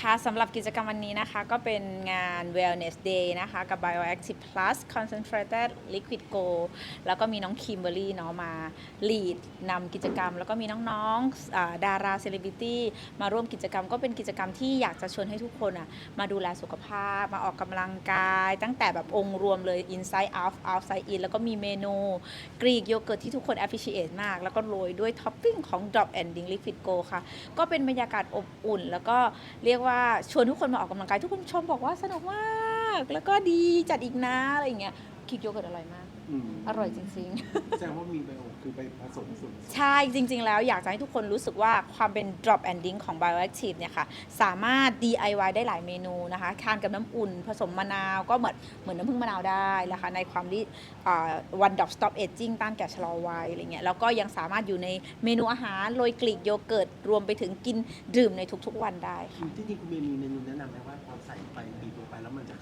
คะสำหรับกิจกรรมวันนี้นะคะก็เป็นงาน Wellness Day นะคะกับ Bioactive Plus Concentrated Liquid Go แล้วก็มีน้องคิมเบอรี่เนาะมา lead นำกิจกรรม แล้วก็มีน้องๆดาราเซเลบริตี้มาร่วมกิจกรรมก็เป็นกิจกรรมที่อยากจะชวนให้ทุกคนอะมาดูแลสุขภาพ มาออกกำลังกาย ตั้งแต่แบบองค์รวมเลย inside out outside in แล้วก็มีเมนูกรีกโยเกิร์ตที่ทุกคน appreciate มาก แล้วก็โรยด้วยท็อปปิ้งของ Drop and Ding Liquid Go ค่ะ ก็เป็นบรรยากาศอบอุ่น แล้วก็เรียกว่าชวนทุกคนมาออกกำลังกายทุกคนชมบอกว่าสนุกมาก แล้วก็ดีจัดอีกนะอะไรอย่างเงี้ยคิกโยเกิร์ตอร่อยมาก อร่อยจริง ๆ แสดงว่ามีไบโอคือไปผสมสูตรใช่ จริง ๆ แล้วอยากจะให้ทุกคนรู้สึกว่าความเป็น drop and dink ของ bioactive เนี่ยค่ะ สามารถ DIY ได้หลายเมนูนะคะทานกับน้ำอุ่น ผสมมะนาวก็เหมือนเหมือนน้ำผึ้งมะนาวได้นะคะในความที่อ่า one drop stop aging ต้านแก่ชะลอวัยอะไรเงี้ยแล้วก็ยังสามารถอยู่ในเมนูอาหารโรยกลีกโยเกิร์ตรวมไปถึงกินดื่มในทุกๆวันได้ค่ะ ที่จริงคุณเมย์มีเมนูแนะนำไหมว่าพอใส่ไปบีบลงไปแล้วมันจะ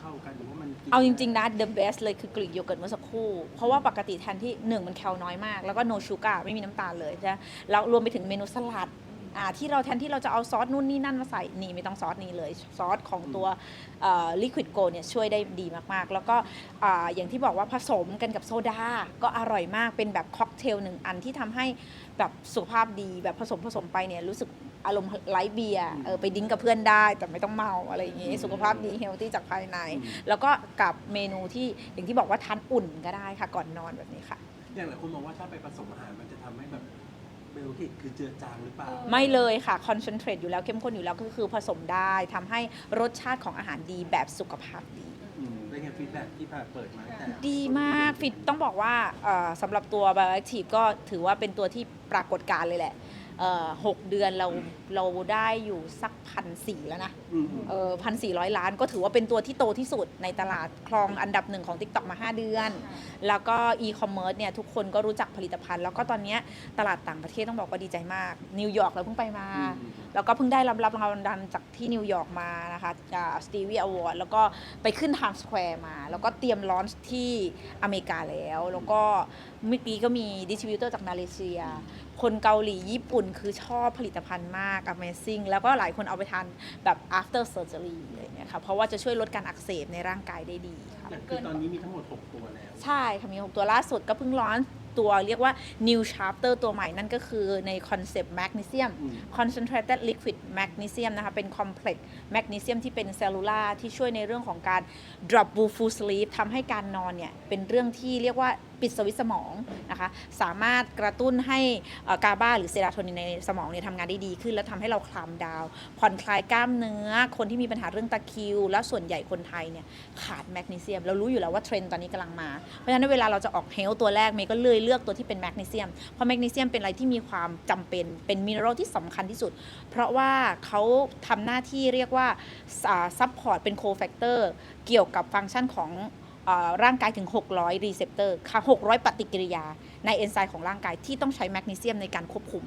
เข้ากันหรือว่ามันกินเอาจริง ๆ นะ the best เลยคือกรีกโยเกิร์ตเมื่อสักครู่ เพราะว่าปกติแทนที่1มันแคลน้อยมาก แล้วก็ no sugar ไม่มีน้ำตาลเลยใช่ไหมแล้วรวมไปถึงเมนูสลัดอ่าที่เราแทนที่เราจะเอาซอสนู่นนี่นั่นมาใส่ นี่ไม่ต้องซอสนี้เลย ซอสของตัวลิควิดโกเนี่ยช่วยได้ดีมากๆ แล้วก็อ่าอย่างที่บอกว่าผสมกันกับโซดา ก็อร่อยมากเป็นแบบค็อกเทลหนึ่งอันที่ทำให้แบบสุขภาพดีแบบผสมผสมไปเนี่ยรู้สึก อารมณ์ไลท์เบียร์เออไปดิ้งกับเพื่อนได้ แต่ไม่ต้องเมาอะไรอย่างงี้ สุขภาพดีเฮลตี้จากภายใน แล้วก็กับเมนูที่อย่างที่บอกว่าทานอุ่นก็ได้ค่ะก่อนนอนแบบนี้ค่ะ อย่างหลายคนมองว่าถ้าไปผสมอาหารมันจะทำให้แบบไบโอเคคือเจือจางหรือเปล่า ไม่เลยค่ะคอนเซนเทรตอยู่แล้วเข้มข้นอยู่แล้วก็คือผสมได้ทำให้รสชาติของอาหารดีแบบสุขภาพดี อืมเป็นไงฟีดแบ็ที่ผ่านเปิดมาตั้งแต่ ดีมากฟิตต้องบอกว่าเอ่อสำหรับตัว Bioactive ก็ถือว่าเป็นตัวที่ปรากฏการณ์เลยแหละเอ่อ หกเดือนเราเราได้อยู่สักพันสี่แล้วนะอืมเออพันสี่ร้อยล้านก็ถือว่าเป็นตัวที่โตที่สุดในตลาดครองอันดับหนึ่งของ TikTok มา 5 เดือน แล้วก็อีคอมเมิร์ซเนี่ยทุกคนก็รู้จักผลิตภัณฑ์ แล้วก็ตอนเนี้ยตลาดต่างประเทศต้องบอกว่าดีใจมาก นิวยอร์กเราเพิ่งไปมาอืม แล้วก็เพิ่งได้รับรับรางวัลดันจากที่นิวยอร์กมานะคะสตีวีอวอร์ดแล้วก็ไปขึ้นไทม์สแควร์มา แล้วก็เตรียมลอนช์ที่อเมริกาแล้ว แล้วก็เมื่อกี้ก็มีดิสติบิวเตอร์จากมาเลเซีย คนเกาหลีญี่ปุ่นคือชอบผลิตภัณฑ์มาก Amazing แล้วก็หลายคนเอาไปทานแบบ after surgery อะไรอย่างเงี้ยค่ะเพราะว่าจะช่วยลดการอักเสบในร่างกายได้ดีค่ะอย่างคือตอนนี้มีทั้งหมด 6 ตัวแล้ว ใช่ค่ะมี 6 ตัวล่าสุดก็เพิ่งร้อน ตัวเรียกว่า new chapter ตัวใหม่นั่นก็คือในคอนเซปต์ magnesium อืม concentrated liquid magnesium นะคะ เป็น complex magnesium ที่เป็นเซลลูลาร์ที่ช่วยในเรื่องของการ drop blue full sleep ทำให้การนอนเนี่ย เป็นเรื่องที่เรียกว่าปิดสวิตช์สมองนะคะ สามารถกระตุ้นให้เอ่อกาบาหรือเซโรโทนินในสมองเนี่ยทำงานได้ดีขึ้น แล้วทำให้เราคลามดาวน์ผ่อนคลายกล้ามเนื้อ คนที่มีปัญหาเรื่องตะคริว แล้วส่วนใหญ่คนไทยเนี่ยขาดแมกนีเซียม เรารู้อยู่แล้วว่าเทรนด์ตอนนี้กำลังมา เพราะฉะนั้นเวลาเราจะออกเฮลตัวแรกเมย์ก็เลยเลือกตัวที่เป็นแมกนีเซียม เพราะแมกนีเซียมเป็นอะไรที่มีความจำเป็น เป็นมินเนอรัลที่สำคัญที่สุด เพราะว่าเขาทำหน้าที่เรียกว่าซัพพอร์ตเป็นโคแฟกเตอร์เกี่ยวกับฟังก์ชันของร่างกายถึง 600 รีเซพเตอร์ค่ะ600 ปฏิกิริยาในเอนไซม์ของร่างกายที่ต้องใช้แมกนีเซียมในการควบคุม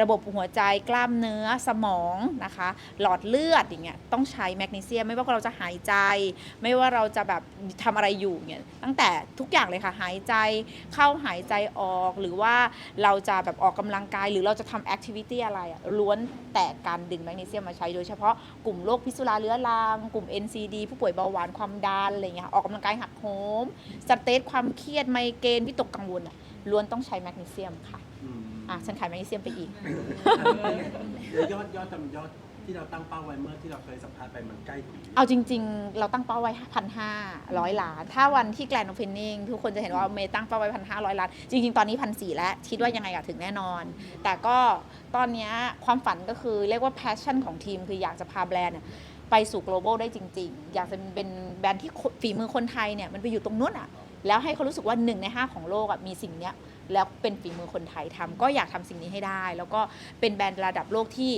ระบบหัวใจกล้ามเนื้อสมองนะคะ หลอดเลือดอย่างเงี้ยต้องใช้แมกนีเซียมไม่ว่าเราจะหายใจ ไม่ว่าเราจะแบบทำอะไรอยู่เนี่ยตั้งแต่ทุกอย่างเลยค่ะหายใจเข้าหายใจออกหรือว่าเราจะแบบออกกำลังกาย หรือเราจะทำแอคทิวิตี้อะไรล้วนแต่การดึงแมกนีเซียมมาใช้โดยเฉพาะกลุ่มโรคพิษสุราเรื้อรังกลุ่ม NCD ผู้ป่วยเบาหวานความดันอะไรเงี้ยออกกำลังกายหักโหมสเตทความเครียดไมเกรนวิตกกังวลล้วนต้องใช้แมกนีเซียมค่ะ อืมอะฉันขายแมกนีเซียมไปอีก แล้วยอดยอดจำยอดที่เราตั้งเป้าไว้เมื่อที่เราเคยสัมภาษณ์ไปมันใกล้ถึงหรือยังเอาจริง ๆ เราตั้งเป้าไว้พันห้าร้อยล้าน ถ้าวันที่แกลนโอเพนนิ่งทุกคนจะเห็นว่าเมย์ตั้งเป้าไว้พันห้าร้อยล้าน จริง ๆ ตอนนี้พันสี่แล้ว คิดว่ายังไงก็ถึงแน่นอน แต่ก็ตอนเนี้ยความฝันก็คือเรียกว่า passion ของทีม คืออยากจะพาแบรนด์เนี่ยไปสู่ global ได้จริง ๆ อยากจะเป็นแบรนด์ที่ฝีมือคนไทยเนี่ยมันไปอยู่ตรงนู้นอะ แล้วให้เขารู้สึกว่าหนึ่งในห้าของโลกอะมีสิ่งเนี้ย แล้วเป็นฝีมือคนไทยทำก็อยากทำสิ่งนี้ให้ได้ แล้วก็เป็นแบรนด์ระดับโลกที่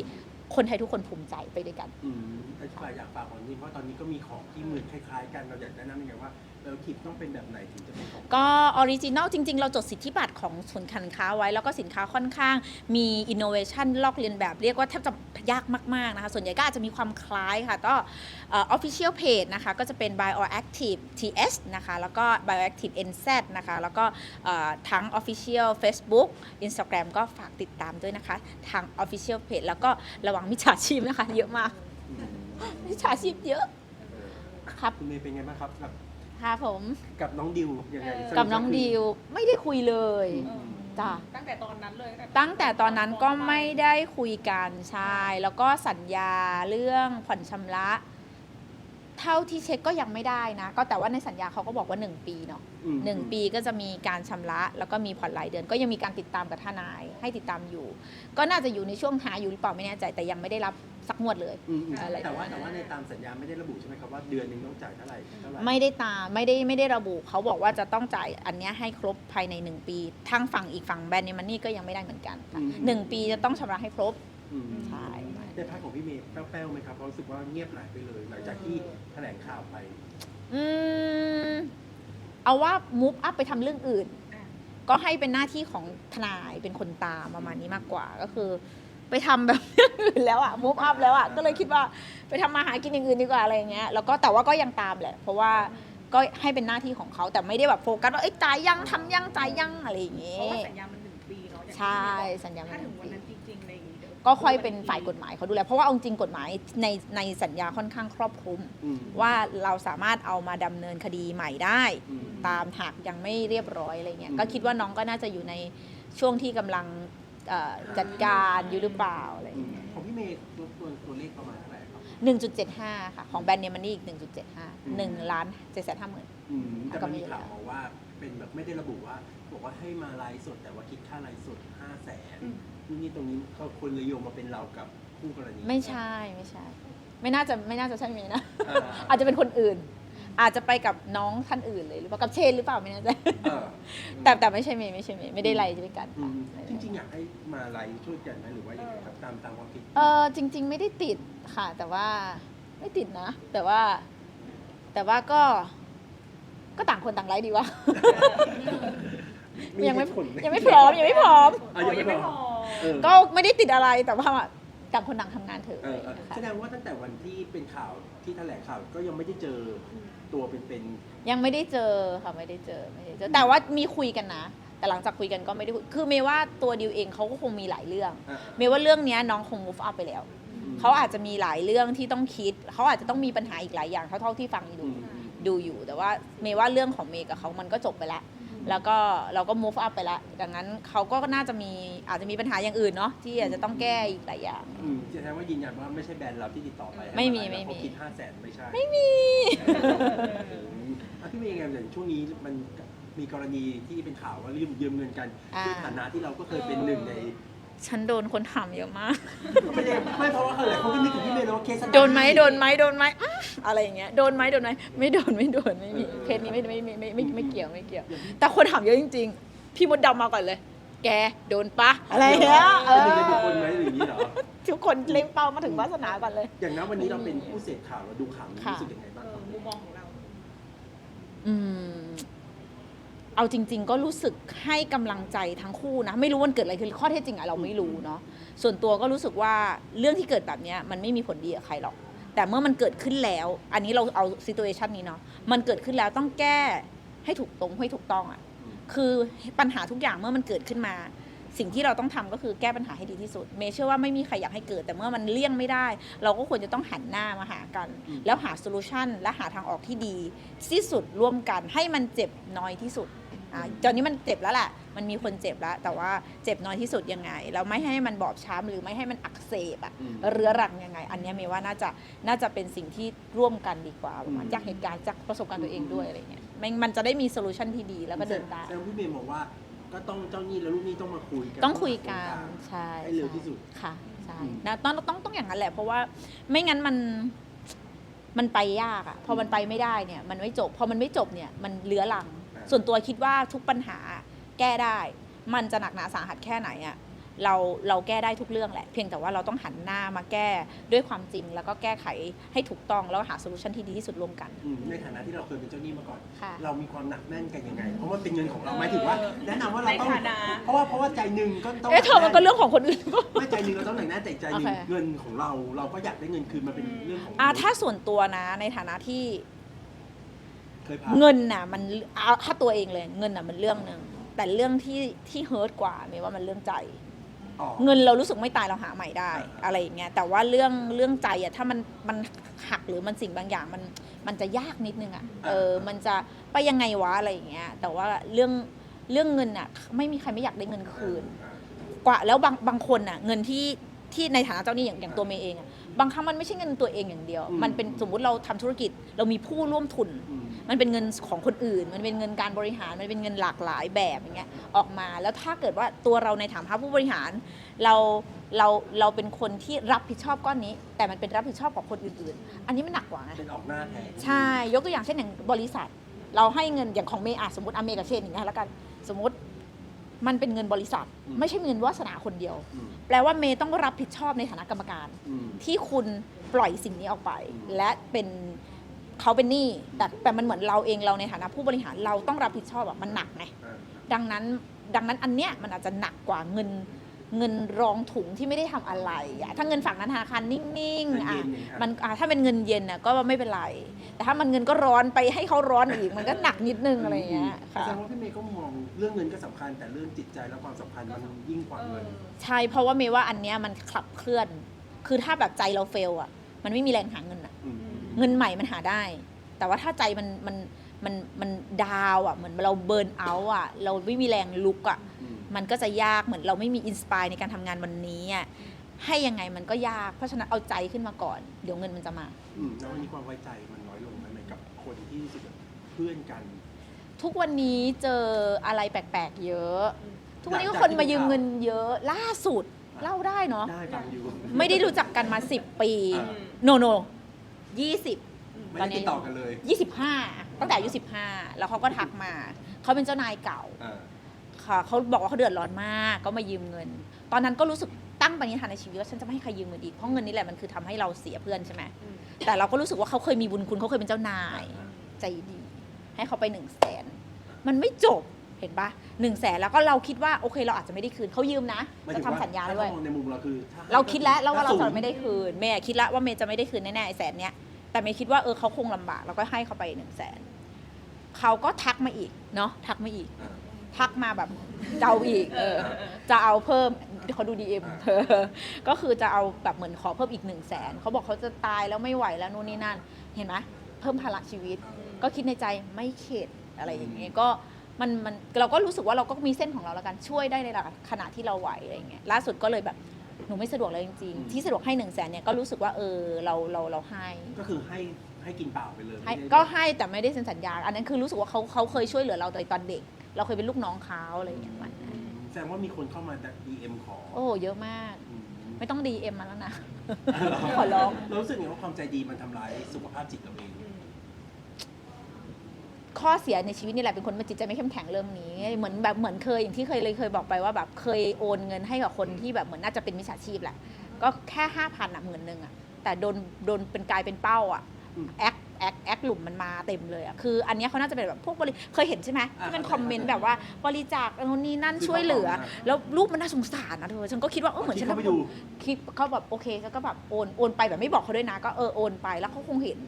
คนไทยทุกคนภูมิใจไปด้วยกัน อืมอธิบายอยากฝากของนี้เพราะตอนนี้ก็มีของที่เหมือนคล้ายๆ กันเราอยากแนะนำยังไงว่า เราคิดต้องเป็นแบบไหนถึงจะเป็นของก็ออริจินอลจริง ๆ เราจดสิทธิบัตรของส่วนการค้าไว้ แล้วก็สินค้าค่อนข้างมีอินโนเวชันลอกเลียนแบบเรียกว่าแทบจะยากมาก ๆ นะคะ ส่วนใหญ่ก็อาจจะมีความคล้ายค่ะ ก็เออ official page นะคะ ก็จะเป็น bioactive ts นะคะ แล้วก็ bioactive nz นะคะ แล้วก็เอ่อทั้ง official facebook instagram ก็ฝากติดตามด้วยนะคะ ทาง official page แล้วก็ระวังมิจฉาชีพนะคะ เยอะมาก อืมมิจฉาชีพเยอะเออครับ คุณเมย์เป็นไงบ้างครับกับ ค่ะผมกับน้องดิวยังไงสรุปกับน้องดิวไม่ได้คุยเลยอืม จ้ะตั้งแต่ตอนนั้นเลยตั้งแต่ตอนนั้นก็ไม่ได้คุยกันใช่แล้วก็สัญญาเรื่องผ่อนชำระ เท่าที่เช็คก็ยังไม่ได้นะ ก็แต่ว่าในสัญญาเขาก็บอกว่า 1 ปีเนาะอืมหนึ่งปีก็จะมีการชำระ แล้วก็มีผ่อนรายเดือน ก็ยังมีการติดตามกับทนายให้ติดตามอยู่ ก็น่าจะอยู่ในช่วงหาอยู่หรือเปล่าไม่แน่ใจแต่ยังไม่ได้รับ สักงวดเลยอืมอืมอะไรแต่ว่าแต่ว่าในตามสัญญาไม่ได้ระบุใช่ไหมครับว่าเดือนหนึงต้องจ่ายเท่าไหร่เท่าไหร่ไม่ได้ตามไม่ได้ไม่ได้ระบุเขาบอกว่าจะต้องจ่ายอันเนี้ยให้ครบภายใน1ปีทางฝั่งอีกฝั่งแบรนด์เนมันนี่ก็ยังไม่ได้เหมือนกันค่ะหนึ่งปีจะต้องชำระให้ครบอืมใช่ในภาคของพี่เมย์แป้วๆไหมครับเพราะรู้สึกว่าเงียบหายไปเลย หลังจากที่แถลงข่าวไป อืมเอาว่า move up ไปทำเรื่องอื่น ก็ให้เป็นหน้าที่ของทนายเป็นคนตามประมาณนี้มากกว่าก็คือ ไปทำแบบอย่างอื่นแล้วอะ move up แล้วอะก็เลยคิดว่าไปทำมาหากินอย่างอื่นดีกว่าอะไรอย่างเงี้ยแล้วก็แต่ว่าก็ยังตามแหละ เพราะว่าก็ให้เป็นหน้าที่ของเขาแต่ไม่ได้แบบโฟกัสว่าเอ้ยจ่ายยังทำยังจ่ายยังอะไรอย่างเพเงี้ราะว่ายสัญญามันหนึ่งปีเนาะอย่างที่ใช่พี่เมย์บอกสัญญามันถ้าหนึ่ถึงงวันปีนั้นจริงๆอะไรอย่างงี้ดี๋วก็ค่อยเป็นฝ่ายกฎหมายเขาดูแลเพราะว่าเอาจริงกฎหมายในในสัญญาค่อนข้างครอบคลุมอืมว่าเราสามารถเอามาดำเนินคดีใหม่ได้อืมตามหากยังไม่เรียบร้อยอะไรเงี้ยอืมก็คิดว่าน้องก็น่าจะอยู่ในช่วงที่กำลัง เอ่อจัดการอยู่หรือเปล่าอะไรอืมเงี้ยของพี่เมย์ตัวตัวตัวเลขประมาณเท่าไหร่ครับหนึ่งจุดเจ็ดห้าค่ะ ของแบรนด์เนมมันนี่อีกหนึ่งจุดเจ็ดห้าอืมหนึ่งล้านเจ็ดแสนห้าหมื่นอืมแต่ก็มันมีมีแล้วข่าวมาว่าเป็นแบบไม่ได้ระบุว่า บอกว่าให้มาไลฟ์สดแต่ว่าคิดค่าไลฟ์สดห้าแสนนี่ตรงนี้เขาคนเลยโยงมาเป็นเรากับคู่กรณีไม่ใช่ไม่ใช่ ไม่น่าจะไม่น่าจะใช่เมย์นะอ่าอาจจะเป็นคนอื่น อาจจะไปกับน้องท่านอื่นเลยหรือเปล่ากับเชนหรือเปล่าไม่แน่ใจเออแต่แต่ไม่ใช่เมย์ไม่ใช่เมย์ไม่ได้ไล่ด้วยกันอืค่ะมจริงๆอยากให้มาไลฟ์ช่วยกันไหมหรือว่ายังไงครับตามตามความคิดเออจริง ๆ ไม่ได้ติดค่ะ แต่ว่าไม่ติดนะ แต่ว่า แต่ว่าก็ ก็ต่างคนต่างไลฟ์ดีวะยังไม่เหตุผลหยังไม่พร้อมยังไม่พร้อมอะยังไม่พอ เออก็ไม่ได้ติดอะไรแต่ว่าต่างคนต่างทำงานเถอะเออเออนะคะแสดงว่าตั้งแต่วันที่เป็นข่าวที่แถลงข่าวก็ยังไม่ได้เจอ ตัวเป็นยังไม่ได้เจอค่ะไม่ได้เจอไม่ได้เจอ แต่ว่ามีคุยกันนะ แต่หลังจากคุยกันก็ไม่ได้คุยคือเมย์ว่าตัวดิวเองเขาก็คงมีหลายเรื่อง ๆอะเมย์ว่าเรื่องเนี้ยน้องคง move up ไปแล้วอืมเขาอาจจะมีหลายเรื่องที่ต้องคิด เขาอาจจะต้องมีปัญหาอีกหลายอย่างเท่าเท่าที่ฟังดูอืมอืมดูอยู่ แต่ว่าเมย์ว่าเรื่องของเมย์กับเขามันก็จบไปแล้ว แล้วก็เราก็ move up ไปแล้วดังนั้นเขาก็น่าจะมีอาจจะมีปัญหาอย่างอื่นเนาะที่อาจจะต้องแก้อีกหลายอย่าง อืมแสดงว่ายืนยันว่าไม่ใช่แบรนด์เราที่ติดต่อไปให้ไม่มีาไม่มีเขาคิดห้าแสนไม่ใช่ไม่มีเอออะพี่เมย์ยังไงอย่างช่วงนี้มันมีกรณีที่เป็นข่าวว่ายืมยืมเงินกันอ่าในฐานะที่เราก็เคยเป็นหนึ่งใน ฉันโดนคนถามเยอะมาก ไม่ได้ไม่เพราะว่าหลายคนก็นึกถึงพี่เมย์แล้วว่าเคสโดนไหมโดนไหมโดนไหมอื้ออะไรอย่างเงี้ยโดนไหมโดนไหมไม่โดนไม่โดนไม่มีเคสนี้ไม่ไม่ไม่ไม่ไม่ไม่เกี่ยวไม่เกี่ยว แต่คนถามเยอะจริง ๆ พี่มดดำมาก่อนเลย แกโดนปะอะไรอย่างเงี้ยเอเป็นหอนึ่งในบุคคลไหมหรืออย่างนี้เหรอ ทุกคนเล็งเป้ามาถึงวาสนาก่อนเลย อย่างนั้นวันนี้เราเป็นผู้เสพข่าวเราดูข่าวนี้ค่ะ รู้สึกยังไงบ้างเอคอรับมุมมองของเรา อืม เอาจริง ๆ ก็รู้สึกให้กำลังใจทั้งคู่นะ ไม่รู้วันเกิดอะไรคือข้อเท็จจริงอะเราไม่รู้เนาะส่วนตัวก็รู้สึกว่าเรื่องที่เกิดแบบนี้มันไม่มีผลดีกับใครหรอก แต่เมื่อมันเกิดขึ้นแล้ว อันนี้เราเอาซี t u เ t ชันนี้เนาะมันเกิดขึ้นแล้วต้องแก้ให้ถูกตรงให้ถูกต้องอะคือปัญหาทุกอย่างเมื่อมันเกิดขึ้นมา สิ่งที่เราต้องทำก็คือแก้ปัญหาให้ดีที่สุด เมเชื่อว่าไม่มีใครอยากให้เกิด แต่เมื่อมันเลี่ยงไม่ได้ เราก็ควรจะต้องหันหน้ามาหากัน แล้วหาโซลูชันและหาทางออกที่ดีที่สุดร่วมกันให้มันเจ็บน้อยที่สุด อ่าตอนนี้มันเจ็บแล้วแหละมันมีคนเจ็บแล้ว แต่ว่าเจ็บน้อยที่สุดยังไง แล้วไม่ให้มันบอบช้ำหรือไม่ให้มันอักเสบอะอืม เรื้อรังยังไง อันเนี้ยเมย์ว่าน่าจะน่าจะเป็นสิ่งที่ร่วมกันดีกว่าประมาณอืมจากเหตุการณ์จากประสบการณ์ตัวเองด้วยอะไรเงี้ยมันมันจะได้มีโซลูชันที่ดีแล้วก็เดินตามแสดงว่าพี่เมย์บอกว่าก็ต้องเจ้าหนี้และลูกหนี้ต้องมาคุยกันต้องคุยกันต้องหาใช่ให้เร็วที่สุด ค่ะใช่อืม นะต้องต้องต้องอย่างนั้นแหละ เพราะว่าไม่งั้นมันมันไปยากอะพอมันไปไม่ได้เนี่ย มันไม่จบพอมันไม่จบเนี่ยมันเลื้อรัง ส่วนตัวคิดว่าทุกปัญหาแก้ได้ มันจะหนักหนาสาหัสแค่ไหนอะเราเราแก้ได้ทุกเรื่องแหละ เพียงแต่ว่าเราต้องหันหน้ามาแก้ด้วยความจริง แล้วก็แก้ไขให้ถูกต้องแล้วหาโซลูชันที่ดีที่สุดร่วมกันอืมในฐานะที่เราเคยเป็นเจ้าหนี้มาก่อน ค่ะ เรามีความหนักแน่นกันยังไง เพราะว่าเป็นเงินของเราหมายถึงว่าแนะนำว่าเราต้องในฐานะ เพราะว่าเพราะว่าใจหนึ่งก็ต้องเอ๊ะเธอมันก็เรื่องของคนอื่น ไม่ใจหนึ่งเราต้องหนักแน่นแต่อีกใจหนึ่งโอเค เงินของเรา เราก็อยากได้เงินคืนมาเป็นเรื่องของอะถ้าส่วนตัวนะในฐานะที่ เคยผ่านเงินน่ะมันเอาถ้าตัวเองเลย เงินน่ะมันเรื่องหนึ่งแต่เรื่องที่ที่เฮิร์ตกว่าเมย์ว่ามันเรื่องใจต่อเงินเรารู้สึกไม่ตายเราหาใหม่ได้อ่าอะไรอย่างเงี้ยแต่ว่าเรื่องเรื่องใจอะถ้ามันมันหักหรือมันสิ่งบางอย่างมันมันจะยากนิดนึงอะเออมันจะไปยังไงวะอะไรอย่างเงี้ยแต่ว่าเรื่องเรื่องเงินอะไม่มีใครไม่อยากได้เงินคืน กว่าแล้วบางบางคนอะเงินที่ที่ในฐานะเจ้าหนี้อย่างอย่างตัวเมย์เองอะ บางครั้งมันไม่ใช่เงินตัวเองอย่างเดียว อืมมันเป็นสมมุติเราทำธุรกิจ เรามีผู้ร่วมทุน อืม มันเป็นเงินของคนอื่น มันเป็นเงินการบริหาร มันเป็นเงินหลากหลายแบบอย่างเงี้ยออกมา แล้วถ้าเกิดว่าตัวเราในฐานะผู้บริหาร เราเราเราเป็นคนที่รับผิดชอบก้อนนี้ แต่มันเป็นรับผิดชอบของคนอื่น ๆ อันนี้มันหนักกว่าไง เป็นออกหน้าแทน ใช่ ยกตัวอย่างเช่นอย่างบริษัท เราให้เงินอย่างของเมย์อะสมมติอเมกับเชนอย่างเงี้ยแล้วกัน สมมติ มันเป็นเงินบริษัท ไม่ใช่เงินวาสนาคนเดียวอืมแปลว่าเมย์ต้องรับผิดชอบในฐานะกรรมการอืมที่คุณปล่อยสิ่งนี้ออกไปอืมและเป็นเขาเป็นหนี้แต่แต่มันเหมือนเราเองเราในฐานะผู้บริหารเราต้องรับผิดชอบอะมันหนักไงอ่าดังนั้นดังนั้นอันเนี้ยมันอาจจะหนักกว่าเงิน เงินรองถุงที่ไม่ได้ทำอะไรอะถ้าเงินฝากธนาคารนิ่งๆอะเงินเย็นเนี่ยครับมันอะถ้าเป็นเงินเย็นน่ะก็ไม่เป็นไร แต่ถ้ามันเงินก็ร้อนไปให้เขาร้อนอีกมันก็หนักนิดนึงอะไรอย่างเงี้ยแสค่ะดงว่าพี่เมย์ก็มองเรื่องเงินก็สำคัญแต่เรื่องจิตใจและความสัมพันธ์มันยิ่งกว่าเอเงิอนใช่เพราะว่าเมย์ว่าอันเนี้ยมันขับเคลื่อน คือถ้าแบบใจเราเฟลอะ มันไม่มีแรงหาเงินอะอืมเงินใหม่มันหาได้ แต่ว่าถ้าใจมันมันมันมันดาวอะเหมือนเราเบิร์นเอาท์อะ เราไม่มีแรงลุกอะอื มมันก็จะยากเหมือนเราไม่มีอินสปายในการทำงานวันนี้อะให้ยังไงมันก็ยาก เพราะฉะนั้นเอาใจขึ้นมาก่อน เดี๋ยวเงินมันจะมาอืมแล้ววันนี้ความไว้ใจมันน้อยลงไหมเหมือนกับคนที่รู้สึกแบบเพื่อนกัน ทุกวันนี้เจออะไรแปลกๆ เยอะอืมทุกวันนี้ก็จากคนมาที่ยืมข่าวเงินเยอะล่าสุดเล่าได้เนาะได้ฟังอยู่ไม่ได้รู้จักกันมา 10 ปีอ่าโนโนยี่สิบไม่ตอนได้นี้ติดต่อกันเลยยี่สิบห้าตั้งแต่อายุสิบห้าแล้วเขาก็ทักมา เขาเป็นเจ้านายเก่า อ่าค่ะเขาบอกว่าเขาเดือดร้อนมากก็มายืมเงิน ตอนนั้นก็รู้สึกตั้งปณิธานในชีวิตว่าฉันจะไม่ให้ใครยืมเงินอีกเพราะเงินนี่แหละมันคือทำให้เราเสียเพื่อนใช่ไหมอืม แต่เราก็รู้สึกว่าเขาเคยมีบุญคุณเขาเคยเป็นเจ้านาย ใจดี ให้เขาไปหนึ่งแสนมันไม่จบเห็นปะหนึ่งแสนแล้วก็เราคิดว่าโอเคเราอาจจะไม่ได้คืนเขายืมนะหมายจะถึงทำสัญญาถ้ด้วย มองในมุมเราคือถ้ให้เราคิดแล้วแล้วว่าเราถ้จะสูงไม่ได้คืนเมย์คิดแล้วว่าเมย์จะไม่ได้คืนแน่ๆไอ้แสนเนี้ยแต่เมย์คิดว่าเออเขาคงลำบากเราก็ให้เขาไปหนึ่งแสนเขาก็ทักมาอีกเนาะทักมาอีก อ่า ทักมาแบบจะเอาอีกเออจะเอาเพิ่มเขาดูดีเอ็มก็คือจะเอาแบบเหมือนขอเพิ่มอีกหนึ่งแสนเขาบอกเขาจะตายแล้วไม่ไหวแล้วนู่นนี่นั่น เห็นไหมเพิ่มภาระชีวิต ก็คิดในใจไม่เข็ดอะไรอย่างเงี้ยก็มันมันเราก็รู้สึกว่าเราก็มีเส้นของเราแล้วกันช่วยได้ในระดับขณะที่เราไหวอะไรอย่างเงี้ยล่าสุดก็เลยแบบหนูไม่สะดวกเลยจริงอืมๆที่สะดวกให้หนึ่งแสนเนี่ยก็รู้สึกว่าเออเราเราเราให้ ก็คือให้ให้กินเปล่าไปเลยให้ไม่ได้ก็ให้แต่ไม่ได้เซ็นสัญญา อันนั้นคือรู้สึกว่าเขาเขาเคยช่วยเหลือเราตอนเด็ก เราเคยเป็นลูกน้องเขาอะไรอย่างเงี้ยมันอืมแสดงว่ามีคนเข้ามาจาก DM ขอโอ้เยอะมาก อืมไม่ต้องดีเอ็มมาแล้วนะ ขอร้อง เรารู้สึกไงว่าความใจดีมันทำลายสุขภาพจิตเราเองอืมข้อเสียในชีวิตนี่แหละเป็นคนมันจิตใจไม่เข้มแข็งเรื่องนี้เหมือนแบบเหมือนเคยอย่างที่เคยเลยเคยบอกไปว่าแบบเคยโอนเงินให้กับคนที่แบบเหมือนน่าจะเป็นมิจฉาชีพแหละก็แค่ห้าพันอะหมื่นหนึ่งอะแต่โดนโดนเป็นกลายเป็นเป้าอะอืม แอค แอคแอคหลุมมันมาเต็มเลยอะคืออันเนี้ยเขาน่าจะเป็นแบบพวกบริเคยเห็นใช่ไหมอ่าที่เป็นเข้าใจคอมเมนต์แบบว่าบริจาคนู่นนี่นั่นช่วยเหลือคือเขาบอกนะแล้วรูปมันน่าสงสารนะเธอฉันก็คิดว่าเออเหมือนฉันเข้าไปดู คลิปเขาแบบโอเคแล้วก็แบบโอนโอนไปแบบไม่บอกเขาด้วยนะ ก็เออโอนไปแล้วเขาคงเห็น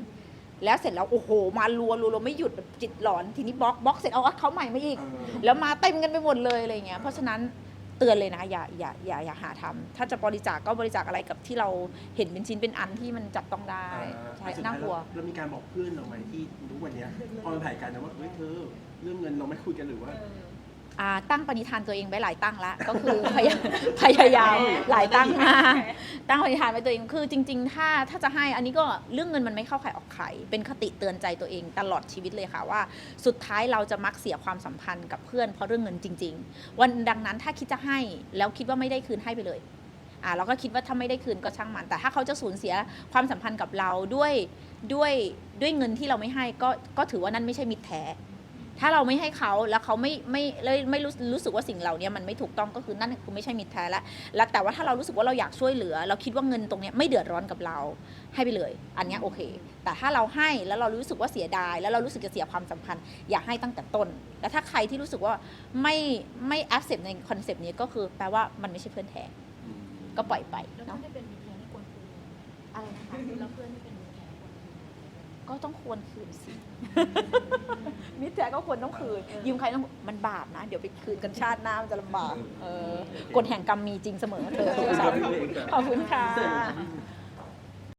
แล้วเสร็จแล้วโอ้โห มารัวรัวรัวไม่หยุดแบบจิตหลอนทีนี้บล็อกบล็อกเสร็จเอาเขาใหม่มาอีกเออแล้วมาเต็มกันไปหมดเลยอะไรเงี้ยเพราะฉะนั้นเตือนเลยนะอย่าอย่าอย่าอย่าหาทำถ้าจะบริจาคก็บริจาคอะไรกับที่เราเห็นเป็นชิ้นเป็นอันที่มันจับต้องได้อ่าใช่สุดท้ยน่ากลัวเรามีการบอกเพื่อนเราไหมที่ทุกวันเนี้ยพอมันถ่ายกันนะว่าเฮ้ยเธอเรื่องเงินเราไม่คุยกันหรือว่าเอออ่าตั้งปณิธานตัวเองไว้หลายตั้งละ ก็คือพยายามพยายามหลายตั้งมากตั้งปณิธานไว้ตัวเองคือจริง ๆ ถ้าถ้าจะให้อันนี้ก็เรื่องเงินมันไม่เข้าใครออกใครเป็นคติเตือนใจตัวเองตลอดชีวิตเลยค่ะว่า สุดท้ายเราจะมักเสียความสัมพันธ์กับเพื่อนเพราะเรื่องเงินจริง ๆ วันดังนั้นถ้าคิดจะให้แล้วคิดว่าไม่ได้คืนให้ไปเลยอ่าเราก็คิดว่าถ้าไม่ได้คืนก็ช่างมัน แต่ถ้าเขาจะสูญเสียความสัมพันธ์กับเราด้วยด้วยด้วยเงินที่เราไม่ให้ก็ก็ถือว่านั่นไม่ใช่มิตรแท้ ถ้าเราไม่ให้เขาแล้วเขาไม่ไม่ไม่ไม่รู้รู้สึกว่าสิ่งเหล่านี้มันไม่ถูกต้องก็คือนั่นคือไม่ใช่มิตรแท้แล้วแล้วแต่ว่าถ้าเรารู้สึกว่าเราอยากช่วยเหลือ เราคิดว่าเงินตรงเนี้ยไม่เดือดร้อนกับเราให้ไปเลย อันเนี้ยโอเค แต่ถ้าเราให้แล้วเรารู้สึกว่าเสียดาย แล้วเรารู้สึกจะเสียความสัมพันธ์อย่าให้ตั้งแต่ต้น แล้วถ้าใครที่รู้สึกว่าไม่ไม่ accept ในคอนเซปต์นี้ก็คือแปลว่ามันไม่ใช่เพื่อนแท้อืมก็ปล่อยไปแล้วเนาะไม่ได้เป็นมิตรแท้ที่ควรคุยอะไรนะคะแล้วเพื่อนที่เป็นมิตรแท้ควรคุย ก ก็ต้องควรคืนสิมิตรแท้ก็ควรต้องคืน ยืมใครต้องมันบาปนะ เดี๋ยวไปคืนกันชาติหน้ามันจะลำบากเออกฎแห่งกรรมมีจริงเสมอเธอขอบคุณค่ะ